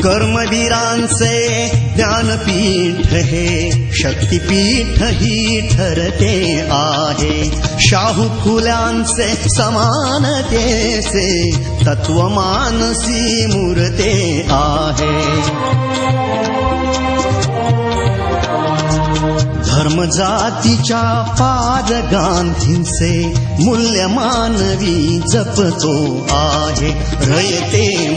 कर्मवीरांचे ज्ञानपीठ हे शक्तिपीठ ही ठरते आहे. शाहू फुल्यांचे समानतेचे तत्वमानसी मूर्ते आहे. धर्म गांधींचे मूल्य मानवी जपतो आहे. रयते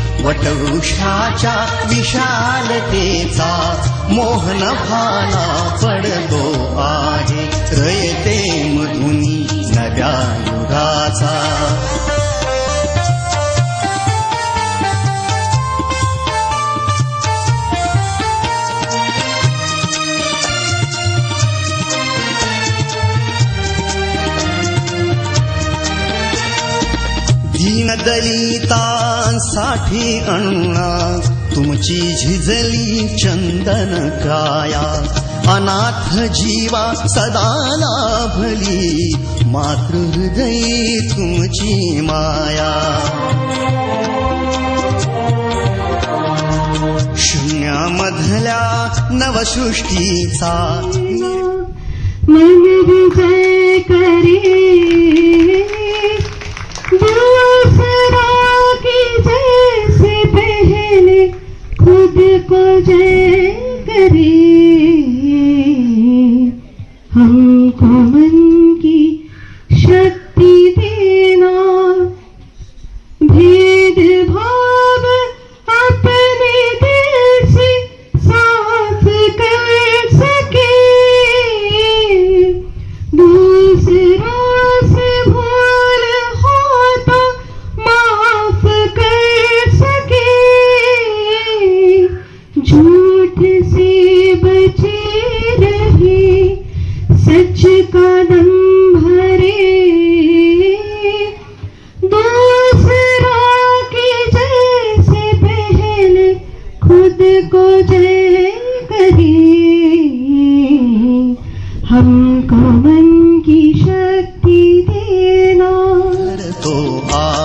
विशालतेचा मोहन भाला पडतो आहे रयते मधुनी नव्या युगाचा साठी अण्णा तुमची झिजली चंदन काया. अनाथ जीवा सदा लाभली मातृहृदयी तुमची माया. शून्यामधल्या नवसृष्टीचा मन विजय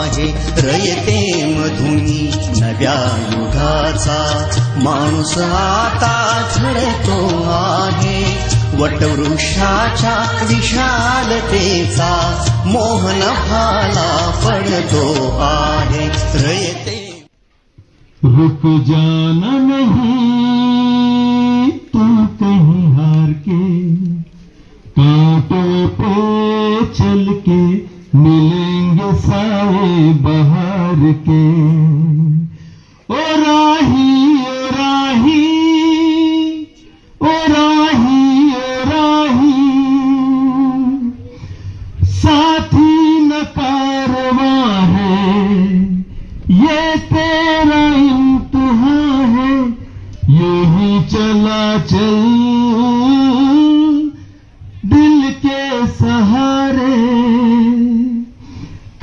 आहे. रयते मधुनी नव्या युगाचा माणूस आता घडतो आहे. वटवृक्षाच्या विशालतेचा मोहन भाला पडतो आहे. रयते रुक जाना नहीं तुम कहीं हार के कांटों पे चल के मिलेंगे साए बहार के ओ राही ओ राही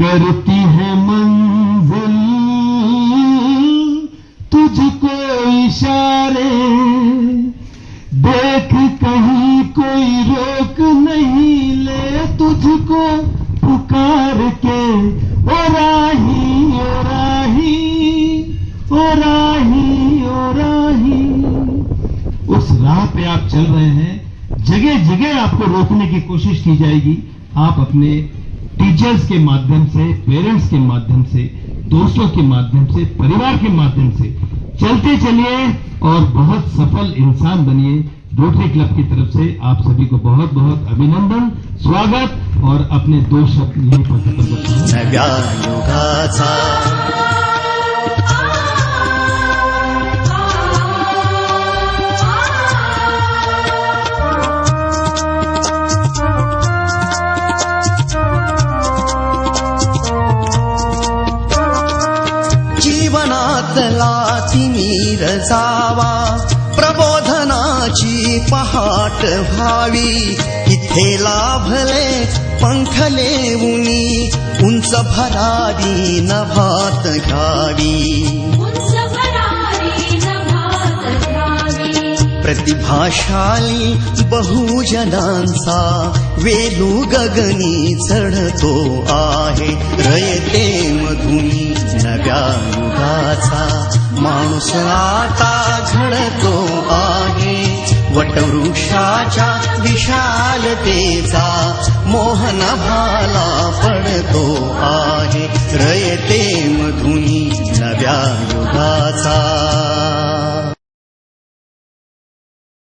करती है मंजिल। तुझको इशारे देख कहीं कोई रोक नहीं ले। तुझको पुकार के ओ राही ओ राही ओ राही ओ राही। उस राह पे आप चल रहे हैं। जगह जगह आपको रोकने की कोशिश की जाएगी। आप अपने टीचर्स के माध्यम से पेरेंट्स के माध्यम से, दोस्तों के माध्यम से, परिवार के माध्यम से चलते चलिए और बहुत सफल इंसान बनिए। रोटरी क्लब की तरफ़ से आप सभी को बहुत बहुत अभिनंदन, स्वागत और अपने दो शब्द यहीं पर खत्म करता हूँ। पहाट व्हावी इथे लाभले पंखले उनी उंच भरारी नभात नभात घ्यावी प्रतिभाशाली बहुजनांचा वेलू गगनी चढतो आहे. रयते मधुनी नव्या युगाचा माणूस आता घडतो वटवृक्षाच्या मोहन भाला पडतो आहे रयते मधुनी नव्या युगाचा